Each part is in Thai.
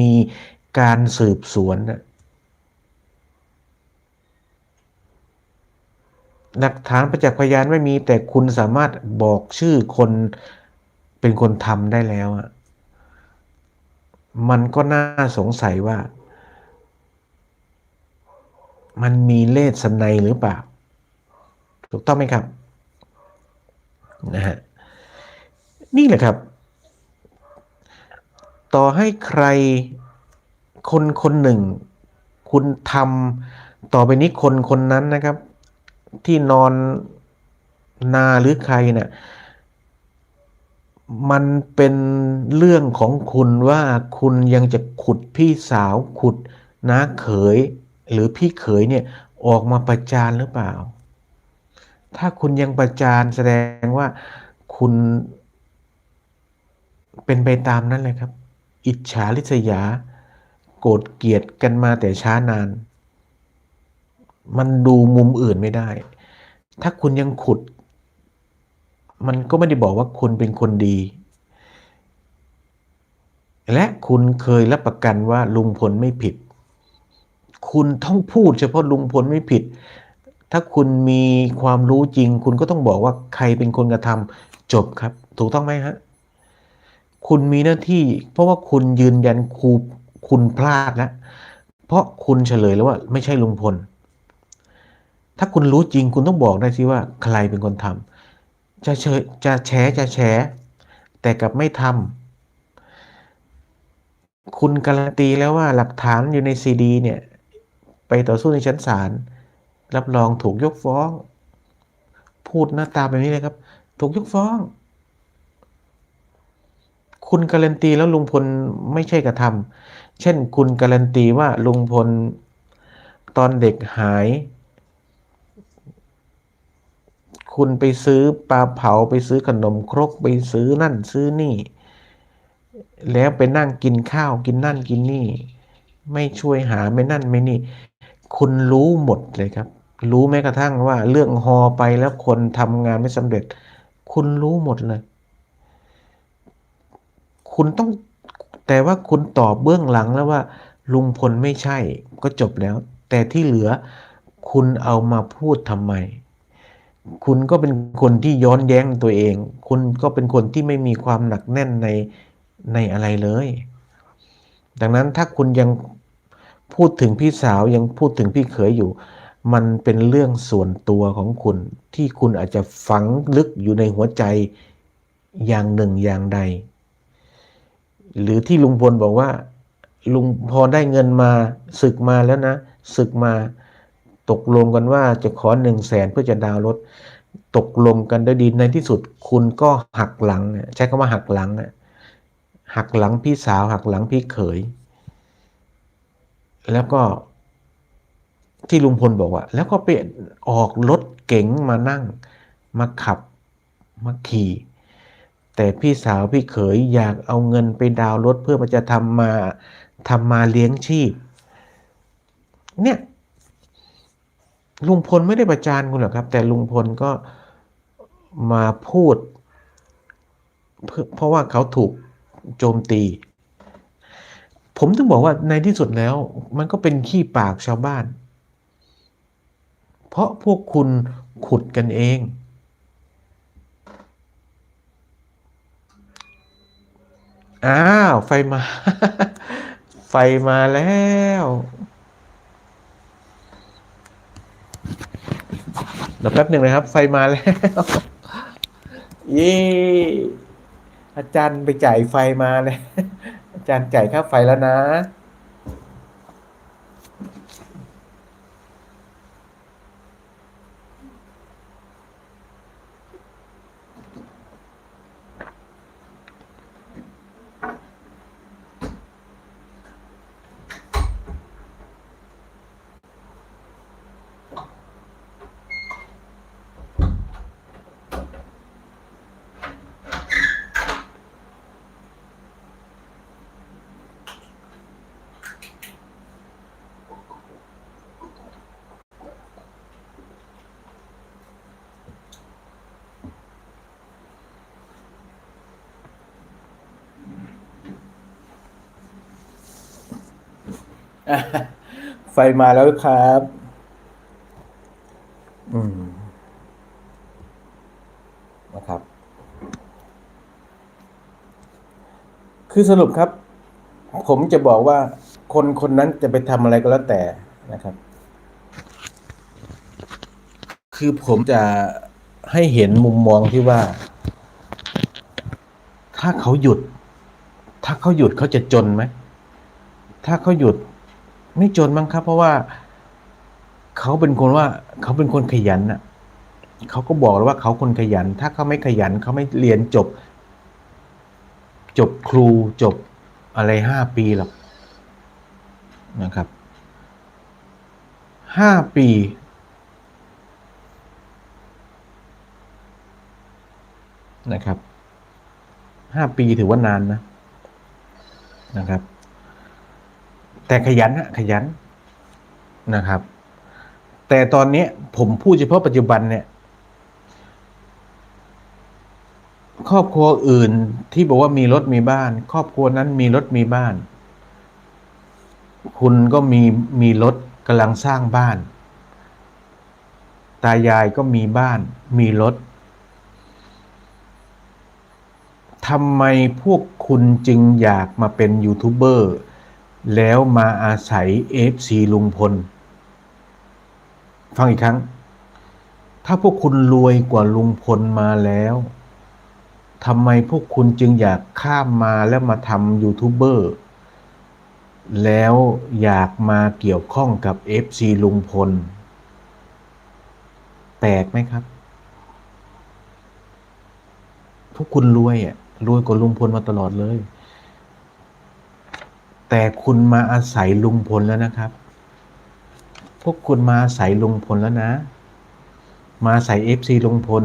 มีการสืบสวนหลักฐานประจักษ์พยานไม่มีแต่คุณสามารถบอกชื่อคนเป็นคนทำได้แล้วอะมันก็น่าสงสัยว่า มันมีเลสไนยหรือเปล่า ถูกต้องไหมครับนะฮะนี่แหละครับ ต่อให้ใครคนคนหนึ่ง คุณทำต่อไปนี้คนคนนั้นนะครับ ที่นอนนาหรือใครเนะ่ยมันเป็นเรื่องของคุณว่าคุณยังจะขุดพี่สาวขุดน้าเขย หรือพี่เขยเนี่ยออกมาประจานหรือเปล่า ถ้าคุณยังประจานแสดงว่าคุณเป็นไปตามนั้นเลยครับ อิจฉาริษยา โกรธเกลียดกันมาแต่ช้านาน มันดูมุมอื่นไม่ได้ ถ้าคุณยังขุด มันก็ไม่ได้บอกว่าคุณเป็นคนดี และคุณเคยรับประกันว่าลุงพลไม่ผิด คุณต้องพูดเฉพาะลุงพลไม่ผิด ถ้าคุณมีความรู้จริง คุณก็ต้องบอกว่าใครเป็นคนกระทำจบครับ ถูกต้องไหมฮะ คุณมีหน้าที่ เพราะว่าคุณยืนยันครูคุณพลาดแล้วเพราะคุณเฉลยแล้วว่าไม่ใช่ลุงพล ถ้าคุณรู้จริงคุณต้องบอกได้สิว่าใครเป็นคนทำจะเฉยจะแฉจะแฉแต่กับไม่ทำคุณการันตีแล้วว่าหลักฐานอยู่ในซีดีเนี่ย ไปต่อสู้ในชั้นศาลรับรองถูกยกฟ้อง พูดหน้าตาแบบนี้เลยครับ ถูกยกฟ้อง คุณการันตีแล้วลุงพลไม่ใช่กระทำเช่นคุณการันตีว่าลุงพลตอนเด็กหาย คุณไปซื้อปลาเผาไปซื้อขนมครกไปซื้อนั่นซื้อนี่ แล้วไปนั่งกินข้าวกินนั่นกินนี่ ไม่ช่วยหาไม่นั่นไม่นี่ คุณรู้หมดเลยครับ รู้แม้กระทั่งว่าเรื่องฮอไปแล้วคนทำงานไม่สำเร็จ คุณรู้หมดเลย คุณต้องแต่ว่าคุณตอบเบื้องหลังแล้วว่า ลุงพลไม่ใช่ก็จบแล้ว แต่ที่เหลือคุณเอามาพูดทำไม คุณก็เป็นคนที่ย้อนแย้งตัวเอง คุณก็เป็นคนที่ไม่มีความหนักแน่นในในอะไรเลย ดังนั้นถ้าคุณยังพูดถึงพี่สาวยังพูดถึงพี่เขยอยู่ มันเป็นเรื่องส่วนตัวของคุณ ที่คุณอาจจะฝังลึกอยู่ในหัวใจอย่างหนึ่งอย่างใด หรือที่ลุงพลบอกว่า ลุงพอได้เงินมาศึกมาแล้วนะศึกมาตกลงกันว่าจะขอหนึ่งแสนเพื่อจะดาวรถ ตกลงกันได้ดีในที่สุด คุณก็หักหลังใช้คำว่าหักหลังหักหลังพี่สาวหักหลังพี่เขย แล้วก็ที่ลุงพลบอกว่า แล้วก็ไปออกรถเก๋งมานั่ง มาขับ มาขี่ แต่พี่สาวพี่เขยอยากเอาเงินไปดาวรถเพื่อมาจะทำมาทำมาเลี้ยงชีพ เนี่ยลุงพลไม่ได้ประจานคุณหรอกครับ แต่ลุงพลก็มาพูด เพราะว่าเขาถูกโจมตี ผมถึงบอกว่าในที่สุดแล้ว มันก็เป็นขี้ปากชาวบ้าน เพราะพวกคุณขุดกันเอง อ้าว ไฟมา ไฟมาแล้ว เดี๋ยวแป๊บหนึ่งนะครับ ไฟมาแล้ว เย่อาจารย์ไปจ่ายไฟมาเลย อาจารย์จ่ายค่าไฟแล้วนะ ไฟมาแล้วครับ อืม นะครับ คือสรุปครับ ผมจะบอกว่า คนคนนั้นจะไปทำอะไรก็แล้วแต่นะครับ คือผมจะให้เห็นมุมมองที่ว่า ถ้าเขาหยุด ถ้าเขาหยุดเขาจะจนไหม ถ้าเขาหยุด ไม่จนมั้งครับ เพราะว่าเขาเป็นคนว่าเขาเป็นคนขยันน่ะเขาก็บอกแล้วว่าเขาคนขยัน ถ้าเขาไม่ขยันเขาไม่เรียนจบ จบครูจบอะไรห้าปีหรอกนะครับห้าปี นะครับห้าปีถือว่านานนะนะครับ แต่ขยันนะขยันนะครับ แต่ตอนนี้ผมพูดเฉพาะปัจจุบันเนี่ย ครอบครัวอื่นที่บอกว่ามีรถมีบ้าน ครอบครัวนั้นมีรถมีบ้าน คุณก็มีมีรถกำลังสร้างบ้าน ตายายก็มีบ้าน มีรถทำไมพวกคุณจึงอยากมาเป็นยูทูบเบอร์ แล้วมาอาศัย FC ลุงพล ฟังอีกครั้ง ถ้าพวกคุณรวยกว่าลุงพลมาแล้วทำไมพวกคุณจึงอยากข้ามมาแล้วมาทำยูทูบเบอร์แล้วอยากมาเกี่ยวข้องกับ FC ลุงพล แปลกไหมครับ พวกคุณรวยอะรวยกว่าลุงพลมาตลอดเลย แต่คุณมาอาศัยลุงพลแล้วนะครับ พวกคุณมาอาศัยลุงพลแล้วนะ มาอาศัยเอฟซีลุงพล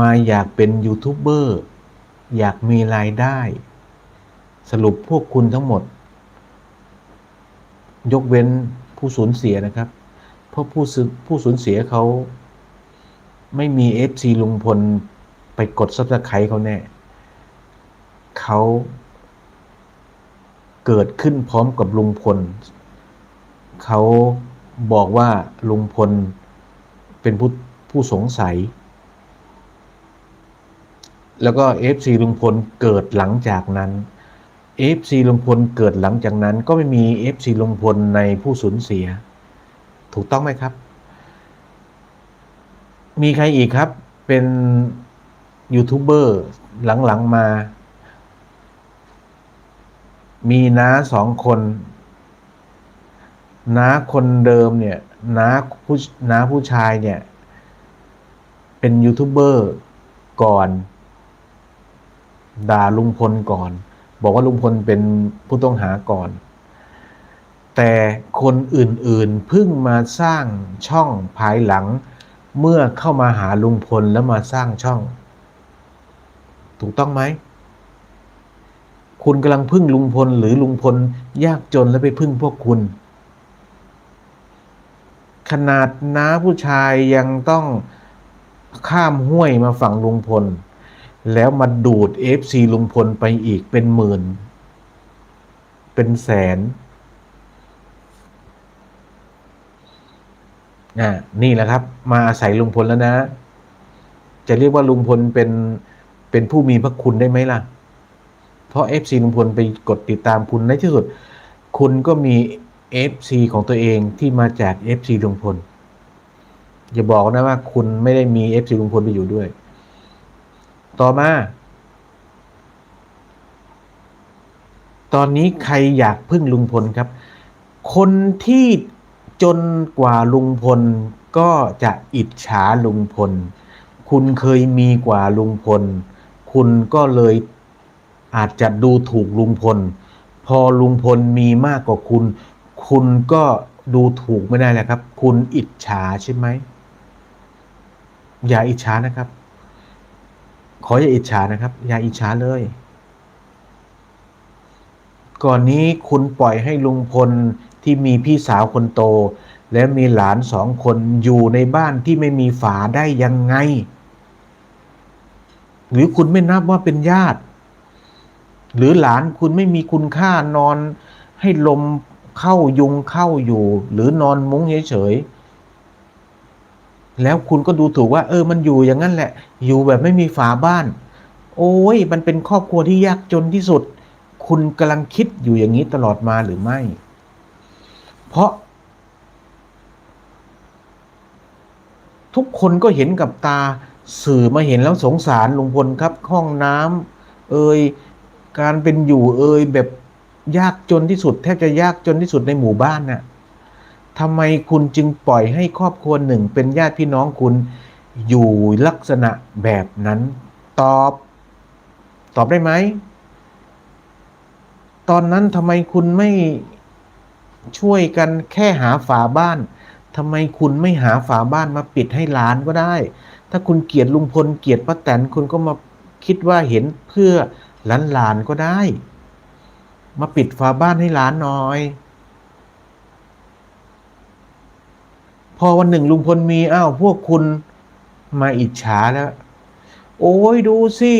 มาอยากเป็นยูทูบเบอร์อยากมีรายได้ สรุปพวกคุณทั้งหมด ยกเว้นผู้สูญเสียนะครับ เพราะผู้สูญผู้สูญเสียเขาไม่มีเอฟซีลุงพลไปกดซับสไครต์เขาแน่เขา เกิดขึ้นพร้อมกับลุงพล เขาบอกว่าลุงพลเป็นผู้ผู้สงสัย แล้วก็เอฟซีลุงพลเกิดหลังจากนั้นเอฟซีลุงพลเกิดหลังจากนั้น ก็ไม่มีเอฟซีลุงพลในผู้สูญเสีย ถูกต้องไหมครับ มีใครอีกครับเป็นยูทูบเบอร์หลังๆมา มีน้าสองคนน้าคนเดิมเนี่ยน้าผู้น้าผู้ชายเนี่ย เป็นยูทูบเบอร์ก่อน ด่าลุงพลก่อน บอกว่าลุงพลเป็นผู้ต้องหาก่อน แต่คนอื่นๆเพิ่งมาสร้างช่องภายหลัง เมื่อเข้ามาหาลุงพลแล้วมาสร้างช่อง ถูกต้องไหม คุณกำลังพึ่งลุงพลหรือลุงพลยากจนแล้วไปพึ่งพวกคุณ ขนาดน้าผู้ชายยังต้องข้ามห้วยมาฝั่งลุงพล แล้วมาดูดเอฟซีลุงพลไปอีกเป็นหมื่น เป็นแสนอ่านี่แหละครับ มาอาศัยลุงพลแล้วนะ จะเรียกว่าลุงพลเป็นเป็นผู้มีพระคุณได้ไหมล่ะ เพราะ FC ลุงพลไปกดติดตามคุณในที่สุด คุณก็มี FC ของตัวเองที่มาจาก FC ลุงพลอย่าบอกนะว่าคุณไม่ได้มี FC ลุงพลไปอยู่ด้วย ต่อมา ตอนนี้ใครอยากพึ่งลุงพลครับ คนที่จนกว่าลุงพลก็จะอิจฉาลุงพล คุณเคยมีกว่าลุงพล คุณก็เลย อาจจะดูถูกลุงพล พอลุงพลมีมากกว่าคุณ คุณก็ดูถูกไม่ได้แล้วครับ คุณอิจฉาใช่ไหม อย่าอิจฉานะครับ ขออย่าอิจฉานะครับ อย่าอิจฉาเลย ก่อนนี้คุณปล่อยให้ลุงพลที่มีพี่สาวคนโต และมีหลานสองคนอยู่ในบ้านที่ไม่มีฝาได้ยังไง หรือคุณไม่นับว่าเป็นญาติ หรือหลานคุณไม่มีคุณค่านอนให้ลมเข้ายุงเข้าอยู่ หรือนอนมุ้งเฉยๆแล้วคุณก็ดูถูกว่า เออมันอยู่อย่างนั้นแหละ อยู่แบบไม่มีฝาบ้าน โอ้ยมันเป็นครอบครัวที่ยากจนที่สุด คุณกำลังคิดอยู่อย่างนี้ตลอดมาหรือไม่ เพราะ ทุกคนก็เห็นกับตาสื่อมาเห็นแล้วสงสารลุงพลครับห้องน้ำเอ่ย การเป็นอยู่เอ่ยแบบยากจนที่สุด แทบจะยากจนที่สุดในหมู่บ้านน่ะทำไมคุณจึงปล่อยให้ครอบครัวหนึ่ง เป็นญาติพี่น้องคุณอยู่ลักษณะแบบนั้น ตอบ ตอบได้ไหม ตอนนั้นทำไมคุณไม่ช่วยกันแค่หาฝาบ้านทำไมคุณไม่หาฝาบ้านมาปิดให้หลานก็ได้ ถ้าคุณเกลียดลุงพลเกลียดป้าแตนคุณก็มาคิดว่าเห็นเพื่อ หลานหลานๆก็ได้ มาปิดฝาบ้านให้หลานหน่อย พอวันหนึ่งลุงพลมีอ้าวพวกคุณมาอิจฉาแล้ว โอ้ยดูสิ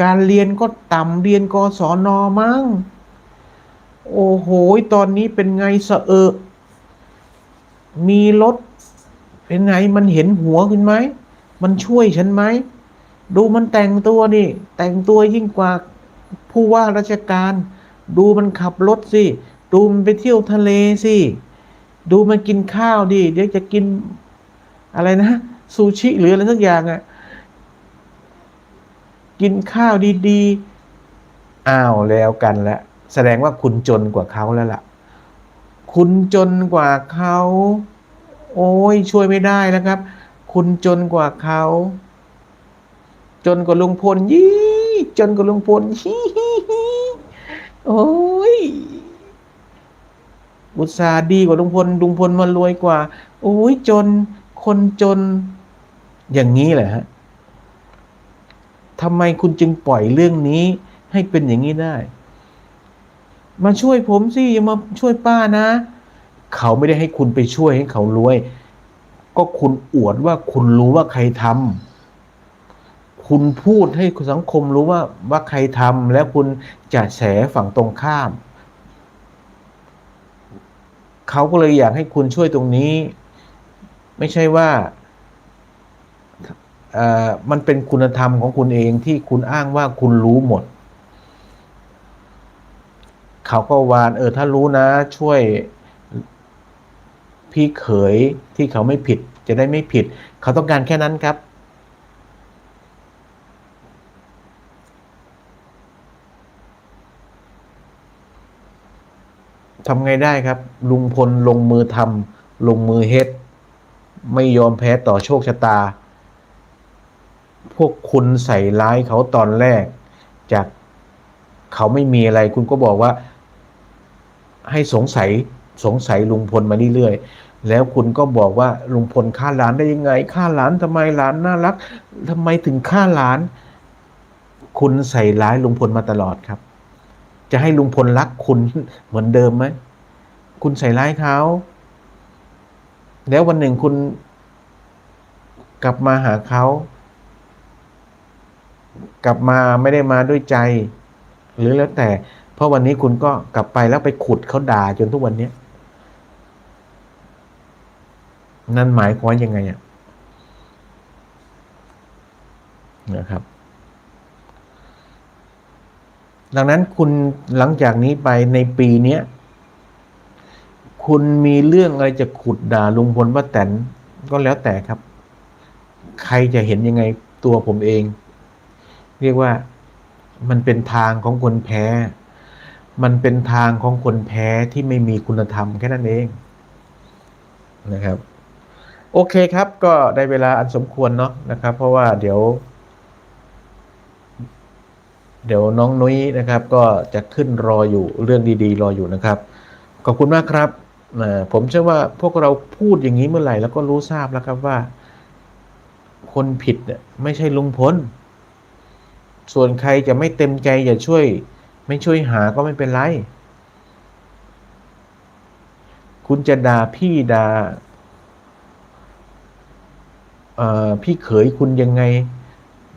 การเรียนก็ต่ำเรียนกศนอมั้งโอ้โห ตอนนี้เป็นไงสะเอะมีรถเป็นไงมันเห็นหัวขึ้นไหม มันช่วยฉันไหม ดูมันแต่งตัวนี่ แต่งตัวยิ่งกว่าผู้ว่าราชการ ดูมันขับรถสิ ดูมันไปเที่ยวทะเลสิ ดูมันกินข้าวดิ เดี๋ยวจะกินอะไรนะซูชิหรืออะไรสักอย่างอะ่ะ กินข้าวดีๆ อ้าวแล้วกันละ แสดงว่าคุณจนกว่าเขาแล้วล่ะ คุณจนกว่าเขา โอ้ยช่วยไม่ได้แล้วครับ คุณจนกว่าเขา จนกว่าลุงพลยี่จนกว่าลุงพลฮีฮีฮีโอ้ยอุตสาห์ดีกว่าลุงพลลุงพลมารวยกว่าโอ้ยจนคนจน อย่างนี้แหละฮะทำไมคุณจึงปล่อยเรื่องนี้ ให้เป็นอย่างนี้ได้ มาช่วยผมสิอย่ามาช่วยป้านะ เขาไม่ได้ให้คุณไปช่วยให้เขารวย ก็คุณอวดว่าคุณรู้ว่าใครทำ คุณพูดให้สังคมรู้ว่าว่าใครทำแล้วคุณจะแฉฝั่งตรงข้าม เขาก็เลยอยากให้คุณช่วยตรงนี้ ไม่ใช่ว่ามันเป็นคุณธรรมของคุณเองที่คุณอ้างว่าคุณรู้หมด เขาก็วานเออถ้ารู้นะ ช่วยพี่เขยที่เขาไม่ผิดจะได้ไม่ผิด เขาต้องการแค่นั้นครับ ทำไงได้ครับ ลุงพลลงมือทำลงมือเฮ็ด ไม่ยอมแพ้ต่อโชคชะตา พวกคุณใส่ร้ายเขาตอนแรก จากเขาไม่มีอะไร คุณก็บอกว่า ให้สงสัยสงสัยลุงพลมาเรื่อยๆแล้วคุณก็บอกว่าลุงพลฆ่าหลานได้ยังไงฆ่าหลานทำไมหลานน่ารักทำไมถึงฆ่าหลาน คุณใส่ร้ายลุงพลมาตลอดครับ จะให้ลุงพลรักคุณเหมือนเดิมไหม คุณใส่ร้ายเขา แล้ววันหนึ่งคุณกลับมาหาเขา กลับมาไม่ได้มาด้วยใจ หรือแล้วแต่ เพราะวันนี้คุณก็กลับไปแล้วไปขุดเขาด่าจนทุกวันนี้ นั่นหมายความยังไงอะนะครับ ดังนั้นคุณหลังจากนี้ไปในปีเนี้ยคุณมีเรื่องอะไรจะขุดด่าลุงพลป้าแตนก็แล้วแต่ครับ ใครจะเห็นยังไงตัวผมเอง เรียกว่ามันเป็นทางของคนแพ้ มันเป็นทางของคนแพ้ที่ไม่มีคุณธรรมแค่นั้นเองนะครับ โอเคครับก็ได้เวลาอันสมควรเนาะนะครับ เพราะว่าเดี๋ยว เดี๋ยวน้องนุ้ยนะครับ ก็จะขึ้นรออยู่เรื่องดีๆ รออยู่นะครับ ขอบคุณมากครับผมเชื่อว่าพวกเราพูดอย่างนี้เมื่อไหร่แล้วก็รู้ทราบแล้วครับว่า คนผิดเนี่ยไม่ใช่ลุงพลส่วนใครจะไม่เต็มใจอย่าช่วย ไม่ช่วยหาก็ไม่เป็นไร คุณจะด่าพี่ด่าเอ่อพี่เขยคุณยังไง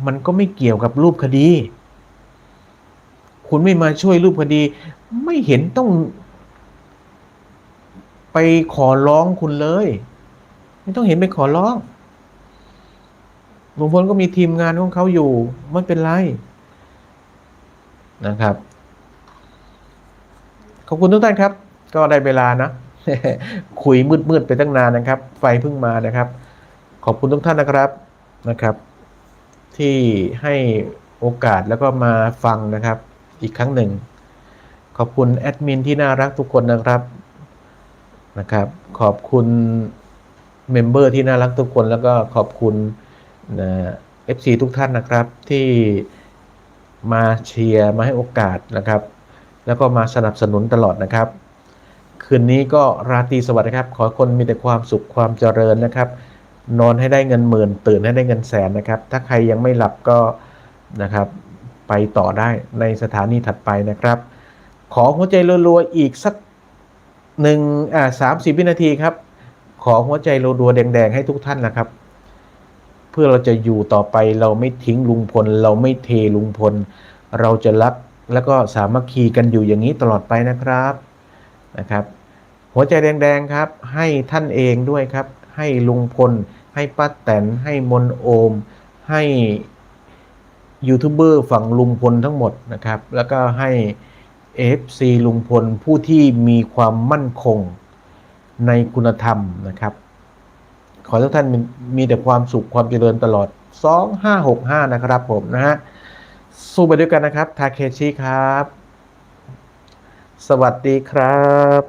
มันก็ไม่เกี่ยวกับรูปคดี คุณไม่มาช่วยรูปคดี ไม่เห็นต้อง ไปขอร้องคุณเลย ไม่ต้องเห็นไปขอร้องลุงพลก็มีทีมงานของเขาอยู่ ไม่เป็นไรนะครับ ขอบคุณทุกท่านครับ ก็ได้เวลานะคุยมืดๆไปตั้งนานนะครับ ไฟเพิ่งมานะครับ ขอบคุณทุกท่านนะครับนะครับ ที่ให้โอกาสแล้วก็มาฟังนะครับ อีกครั้งหนึ่ง ขอบคุณแอดมินที่น่ารักทุกคนนะครับนะครับ ขอบคุณเมมเบอร์ที่น่ารักทุกคนแล้วก็ขอบคุณนะเอฟซีทุกท่านนะครับที่มาเชียร์มาให้โอกาสนะครับ แล้วก็มาสนับสนุนตลอดนะครับ คืนนี้ก็ราตรีสวัสดิ์นะครับ ขอคนมีแต่ความสุขความเจริญนะครับ นอนให้ได้เงินหมื่น ตื่นให้ได้เงินแสนนะครับ ถ้าใครยังไม่หลับก็นะครับ ไปต่อได้ในสถานีถัดไปนะครับ ขอหัวใจรัวๆอีกสักหนึ่งอ่าสามสิบวินาทีครับ ขอหัวใจรัวๆแดง ๆ ให้ทุกท่านนะครับ เพื่อเราจะอยู่ต่อไปเราไม่ทิ้งลุงพล เราไม่เทลุงพล เราจะรักแล้วก็สามัคคีกันอยู่อย่างนี้ตลอดไปนะครับนะครับ หัวใจแดงๆครับ ให้ท่านเองด้วยครับ ให้ลุงพล ให้ป้าแตนให้มนโอม ให้ ยูทูบเบอร์ฝั่งลุงพลทั้งหมดนะครับ แล้วก็ให้ FC ลุงพลผู้ที่มีความมั่นคงในคุณธรรมนะครับ ขอทุกท่านมีมีแต่ความสุขความเจริญตลอด 2565 นะครับผมนะฮะสู้ไปด้วยกันนะครับ ทาเคชิครับ สวัสดีครับ